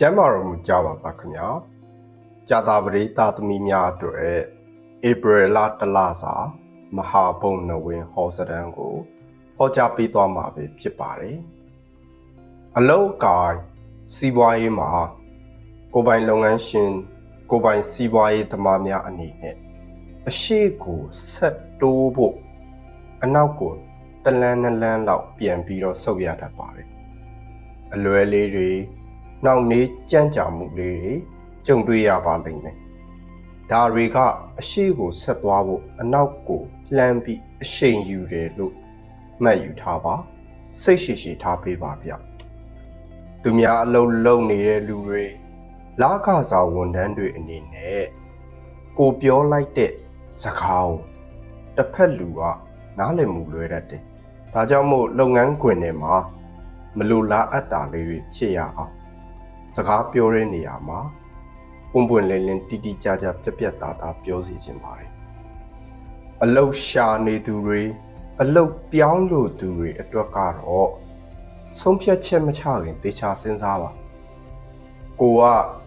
ကျမ်းမာတော်မူကြပါစားခင်ဗျာကြာတာပရိသတ်သမီးများအတွက်ဧပြီလတလစာမဟာဘုံနဝင်ဟောစတန်ကိုဟောကြားပေးသွားမှာပဲဖြစ်ပါတယ်အလောက်ကိုင်းစီးပွားရေးမှာကိုယ်ပိုင်လုပ်ငန်းရှင်ကိုယ်ပိုင်စီးပွားရေးသမားများအနေနဲ့အရှိကိုဆက်တိုးဖို့အနောက်ကိုတလန်းနှလန်းလောက်ပြန်ပြီးတော့ဆုပ်ရတတ်ပါတယ်အလွယ်လေးတွေ နောက်နေကြမ်းကြာမှုလေးတွေကြုံတွေ့ရပါလိမ့်မယ်ဒါတွေကအရှိကိုဆက်သွားဖို့အနောက်ကိုလှမ်းပြီးအရှိန်ယူတယ်လို့မှတ်ယူထားပါစိတ်ရှိရှိထားပေးပါဗျသူများအလုံးလုံးနေတဲ့လူတွေလာခစာဝန်ထမ်းတွေအနေနဲ့ကိုပြောလိုက်တဲ့စကားကိုတစ်ဖက်လူကနားလည်မှုလွဲတတ်တယ်ဒါကြောင့်မို့လုပ်ငန်းခွင်ထဲမှာမလိုလားအပ်တာလေးတွေဖြစ်ရအောင် စကားပြောတဲ့နေရာမှာပွန့်ပွန့်လင်းလင်းတိတိကျကျပြက်ပြက်သားသားပြောစီခြင်းပါတယ်အလုတ်ရှာနေသူတွေအလုတ်ပြောင်းလို့သူတွေအတွက်ကတော့ဆုံးဖြတ်ချက်မချခင်တေချာစဉ်းစားပါကိုက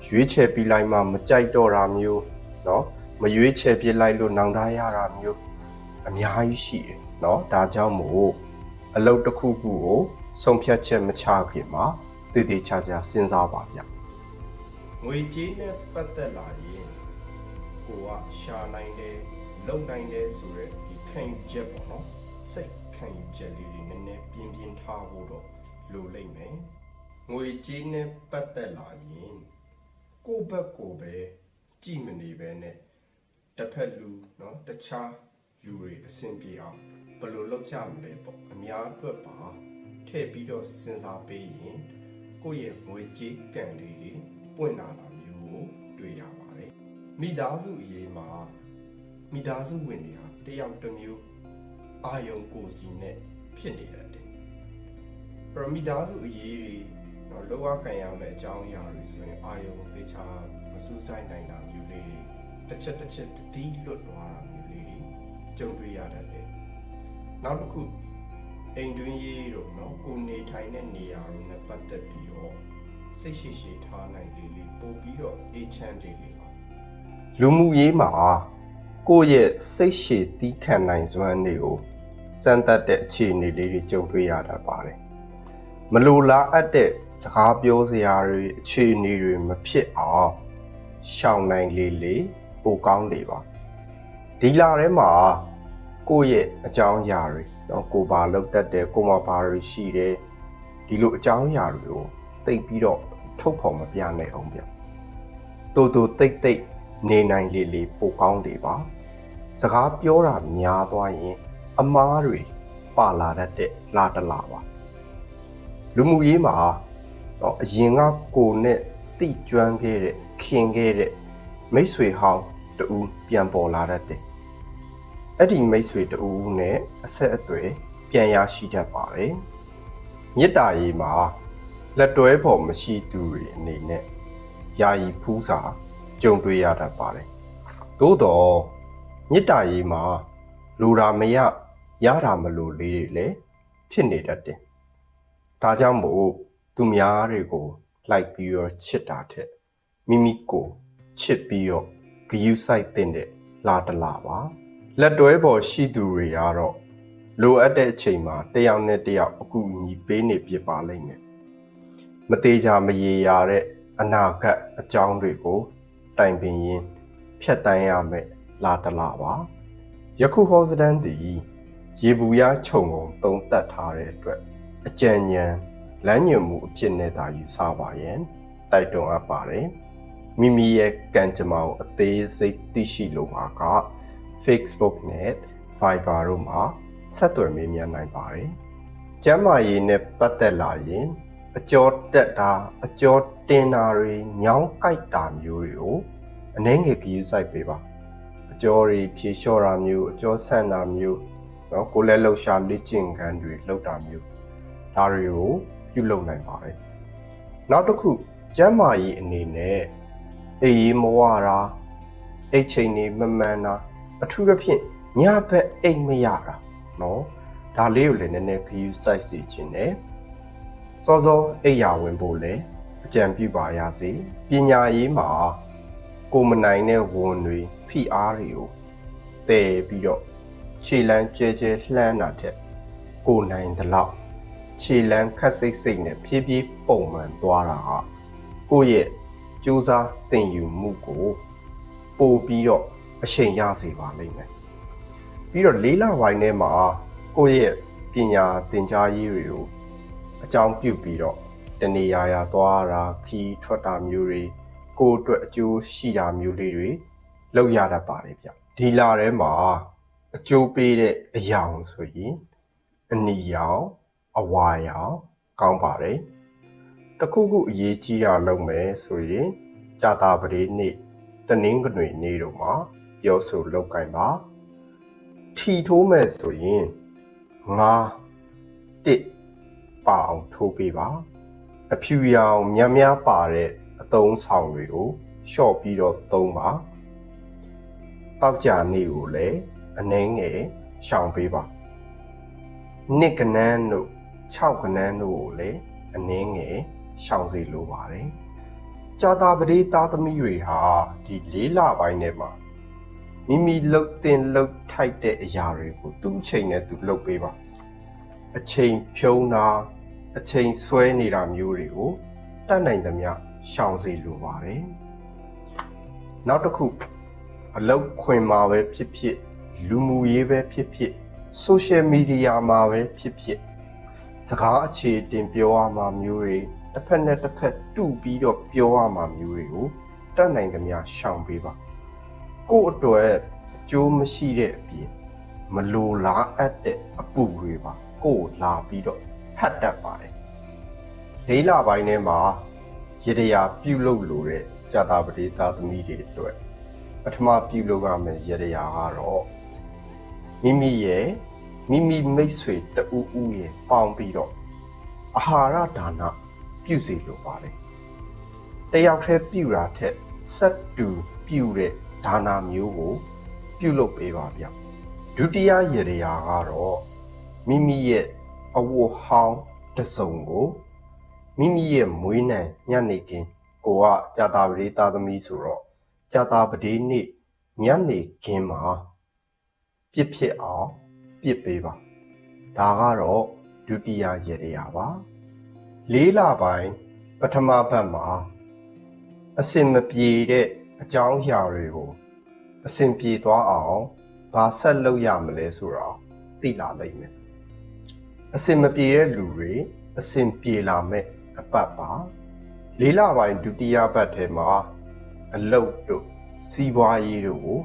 ရွေးချယ်ပြီးလိုက်မှမကြိုက်တော့တာမျိုးเนาะမရွေးချယ်ပြစ်လိုက်လို့နောင်တရတာမျိုးအများကြီးရှိတယ်เนาะဒါကြောင့်မို့အလုတ်တစ်ခုခုကိုဆုံးဖြတ်ချက်မချခင်မှာ တည်တည်ချာချာစဉ်းစားပါဗျငွေကြေးနဲ့ပတ်သက်လာရင်ကိုကရှာနိုင်တယ်လုံနိုင်တယ်ဆိုရက်ဒီခံယူချက်ပေါ့နော်စိတ်ခံယူချက်လေးတွေနည်းနည်းပြင်းပြင်းထားဖို့တော့လိုလိမ့်မယ်ငွေကြေးနဲ့ပတ်သက်လာရင်ကိုယ့်ဘက်ကိုပဲကြည့်မနေပဲနဲ့တစ်ဖက်လူเนาะတခြားလူတွေအဆင်ပြေအောင်ဘယ်လိုလုပ်ကြမလဲပေါ့အများအတွက်ပါထည့်ပြီးတော့စဉ်းစားပေးရင် ကိုယ့်ရဲ့ငွေကြေးကံလေးတွေပွင့်လာတာမျိုးကိုတွေ့ရပါတယ်မိသားစုအရေးမှာမိသားစုဝင်တွေဟာတယောက်တစ်မျိုးအာယုံကိုယ်စီနဲ့ဖြစ်နေတတ်တယ်အဲ့တော့မိသားစုအရေးတွေတော့လောကကံရမယ့်အကြောင်းအရာတွေဆိုရင်အာယုံတေချာမစူးစိုက်နိုင်တာမျိုးလေးတွေတစ်ချက်တစ်ချက်တတိလွတ်သွားတာမျိုးလေးတွေကြုံတွေ့ရတတ်တယ်နောက်တစ်ခု အိမ်တွင်းရေးတို့နော်ကိုနေထိုင်တဲ့နေရာတို့နဲ့ပတ်သက်ပြီးတော့စိတ်ရှိရှိထားနိုင်လေလေပို့ပြီးတော့အေးချမ်းတယ်လေလူမှုရေးမှာကိုယ့်ရဲ့စိတ်ရှည်သီးခံနိုင်စွမ်းတွေကိုစမ်းသပ်တဲ့အခြေအနေလေးတွေကြုံတွေ့ရတာပါတယ်မလိုလားအပ်တဲ့စကားပြောစရာတွေအခြေအနေတွေမဖြစ်အောင်ရှောင်နိုင်လေလေပိုကောင်းလေပါဒီလာထဲမှာ ကိုယ့်ရဲ့အကြောင်းအရာတွေနော်ကိုဘာလောက်တတ်တယ်ကိုမဘာတွေရှိတယ်ဒီလိုအကြောင်းအရာတွေကိုသိပြီးတော့ထုတ်ဖော်မပြနိုင်အောင်ပြတိုးတိုးတိတ်တိတ်နေနိုင်လေလေပိုကောင်းတယ်ပါစကားပြောတာများသွားရင် အမားတွေပါလာတတ်တဲ့လာတလာပါလူမှုရေးမှာတော့အရင်ကကိုနဲ့တိကျွမ်းခဲ့တဲ့ခင်ခဲ့တဲ့မိတ်ဆွေဟောင်းတူပြန်ပေါ်လာတတ်တယ် အဲ့ဒီမိတ်ဆွေတူနဲ့အဆက်အသွယ်ပြန်ရရှိတတ်ပါတယ်မေတ္တာရေးမှာလက်တွဲဖို့မရှိသူတွေအနေနဲ့ယာယီဖူးစာကြုံတွေ့ရတတ်ပါတယ်သို့တော့မေတ္တာရေးမှာလူရာမရရတာမလို့လေးတွေလည်းဖြစ်နေတတ်တယ်ဒါကြောင့်မို့သူများတွေကိုလိုက်ပြီးတော့ချစ်တာထက်မိမိကိုချစ်ပြီးတော့ဂယုစိုက်တဲ့လာတလာပါ လက်တွဲပေါ်ရှိသူတွေကတော့လိုအပ်တဲ့အချိန်မှာတယောက်နဲ့တယောက်အကူအညီပေးနေပြပါလိမ့်မယ်မသေးကြမရေရာတဲ့အနာဂတ်အကြောင်းတွေကို တိုင်ပင်ရင်းဖြတ်တန်းရမယ်လာတလာပါယခုဟောစတန်သည်ရေဘူးရခြုံငုံသုံးတက်ထားတဲ့အတွက်အကြံဉာဏ်လမ်းညွှန်မှုအဖြစ်နဲ့သာယူဆပါရန်တိုက်တွန်းအပ်ပါတယ်မိမိရဲ့ကံကြမ္မာကိုအသေးစိတ်သိရှိလိုပါက Facebook နဲ့ Viber တို့မှာဆက်သွယ်မေးမြန်းနိုင်ပါတယ်။ကျမ်းမာရေးနဲ့ပတ်သက်လာရင် အကျော်တက်တာအကျော်တင်တာတွေညောင်းကိုက်တာမျိုးတွေကိုအနှဲငယ်ကြည့်စိုက်ပေးပါ။အကျော်တွေဖြေလျှော့တာမျိုးအကျော်ဆန့်တာမျိုးနော်ကိုယ်လည်းလှုပ်ရှားလေ့ကျင့်ခန်းတွေလုပ်တာမျိုးဒါတွေကိုပြုလုပ်နိုင်ပါတယ်။နောက်တစ်ခုကျမ်းမာရေးအနေနဲ့အေးရေးမဝတာအိတ်ချိန်တွေမမှန်တာ အထူးသဖြင့်ညဘက်အိမ်မရတာနော်ဒါလေးကိုလည်းနည်းနည်းခယူးစိုက်စီခြင်းနဲ့စောစောအိပ်ယာဝင်ဖို့လည်းအအကြံပြုပါရစေပညာရေးမှာကိုမနိုင်တဲ့ဝန်တွေဖိအားတွေကိုတည်ပြီးတော့ခြေလန်းကျဲကျဲလှမ်းတာတဲ့ကိုနိုင်သလောက်ခြေလန်းခက်စိတ်စိတ်နဲ့ဖြည်းဖြည်းပုံမှန်သွားတာဟာကိုယ့်ရဲ့ကြိုးစားသင်ယူမှုကိုပို့ပြီးတော့ အချိန်ရစေပါလိမ့်မယ်ပြီးတော့လေးလပိုင်းထဲမှာကိုယ့်ရဲ့ပညာသင်ကြားရေးတွေကိုအကြောင်းပြုပြီးတော့တနေရာရာသွားတာခီးထွက်တာမျိုးတွေကိုယ့်အတွက်အကျိုးရှိတာမျိုးလေးတွေလုပ်ရတတ်ပါတယ်ဗျဒီလာထဲမှာအကျိုးပေးတဲ့အရာဆိုရင်အနီရောင်အဝါရောင်ကောင်းပါတယ်တခုခုအရေးကြီးတာလုပ်မယ်ဆိုရင်ကြာတာပတိနေ့တနင်္ဂနွေနေ့တို့မှာ ပြောဆိုလောက်ကင်ပါထီထိုးမယ်ဆိုရင်ငါတစ်ပအောင်ထိုးပေးပါ အဖြူရောင်များများပါတဲ့အသုံးဆောင်တွေကိုလျှော့ပြီးတော့သုံးပါတောက်ကြနေကိုလည်းအနှဲငယ်ရှောင်ပေးပါနှစ်ကနန်းတို့6ကနန်းတို့ကိုလည်းအနှဲငယ်ရှောင်စေလိုပါတယ်ကြာတာပတိသားသမီးတွေဟာဒီလေးလပိုင်းထဲမှာ မိမိလှုပ်တင်လှုပ်ထိုက်တဲ့အရာတွေကိုသူ့အချိန်နဲ့သူလှုပ်ပေးပါအချိန်ဖြုံးတာအချိန်ဆွဲနေတာမျိုးတွေကိုတတ်နိုင်သမျှရှောင်စေလိုပါတယ်။နောက်တစ်ခုအလောက်ခွင်မှာပဲဖြစ်ဖြစ်လူမှုရေးပဲဖြစ်ဖြစ် social media မှာပဲဖြစ်ဖြစ်စကားအခြေတင်ပြောရမှာမျိုးတွေတစ်ဖက်နဲ့တစ်ဖက်တူပြီးတော့ပြောရမှာမျိုးတွေကိုတတ်နိုင်သမျှရှောင်ပေးပါ။ ကိုယ့်အတွက်အကျိုးမရှိတဲ့အပြင်မလိုလားအပ်တဲ့အပူတွေပါကိုယ်လာပြီးတော့ဖတ်တတ်ပါတယ်လေးလပိုင်းထဲမှာရေတရာပြုတ်လို့လို့တဲ့ဇာတာပတိသားသမီးတွေအတွက်ပထမပြုတ်လို့ရမယ့်ရေတရာကတော့မိမိရဲ့မိမိမိတ်ဆွေတဦးဦးရဲ့ပေါင်းပြီးတော့အာဟာရဒါနပြုစီလိုပါတယ်တယောက်တည်းပြုတာထက်ဆက်တူပြုတဲ့ ဒါနာမျိုးကို ပြုလုပ်ပေးပါဗျဒုတိယရေတရာကတော့မိမိရဲ့အဝတ်ဟောင်းတစ်စုံကိုမိမိရဲ့မွေးနံညနေခင်းကိုကကြာတာပတိသားသမီးဆိုတော့ကြာတာပတိနေ့ညနေခင်းမှာပြစ်ဖြစ်အောင်ပြစ်ပေးပါဒါကတော့ဒုတိယရေရရာပါလေးလပိုင်းပထမဘက်မှာအစင်မပြေတဲ့ အကြောင်းအရာတွေကိုအစင်ပြေသွားအောင်ဘာဆက်လုပ်ရမလဲဆိုတော့သိလာလိမ့်မယ်အစင်မပြေတဲ့လူတွေအစင်ပြေလာမဲ့အပတ်ပါလေးလပိုင်းဒုတိယပတ်ထဲမှာအလုတ်တို့စီးပွားရေးတို့ကို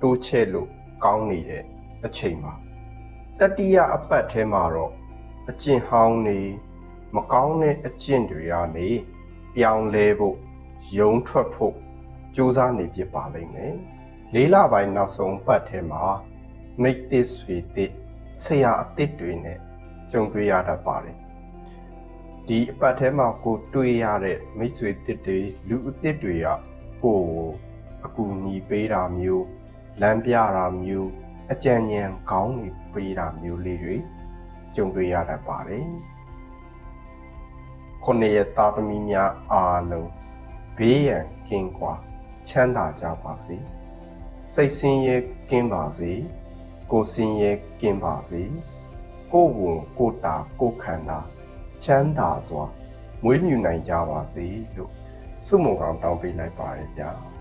တိုးချဲ့လို့ကောင်းနေတဲ့အချိန်ပါတတိယအပတ်ထဲမှာတော့အကျင့်ဟောင်းနေမကောင်းတဲ့အကျင့်တွေကနေပြောင်းလဲဖို့ယုံထွက်ဖို့ ကြိုးစားနေဖြစ်ပါလိမ့်မယ်လေးလပိုင်းနောက်ဆုံးပတ်ထဲမှာ make this with it ဆရာအသစ်တွေနဲ့ကြုံတွေ့ရတတ်ပါတယ်ဒီအပတ်ထဲမှာကိုတွေ့ရတဲ့မိတ်ဆွေသစ်တွေလူအသစ်တွေကကိုကိုအကူအညီပေးတာမျိုးလမ်းပြတာမျိုးအကြံဉာဏ်ကောင်းတွေပေးတာမျိုးလေးတွေကြုံတွေ့ရတတ်ပါတယ်ခုနှစ်ရက်သားသမီးများအားလုံးဘေးရန်ကင်းကွာ ချမ်းသာကြပါစေစိတ်ဆင်းရဲကင်းပါစေကိုယ်ဆင်းရဲကင်းပါစေကိုယ်ဝန်ကိုယ်တာကိုယ်ခန္ဓာချမ်းသာစွာမွေးမြူနိုင်ကြပါစေလို့ဆုမွန်ကောင်းတောင်းပေးလိုက်ပါရဗျာ။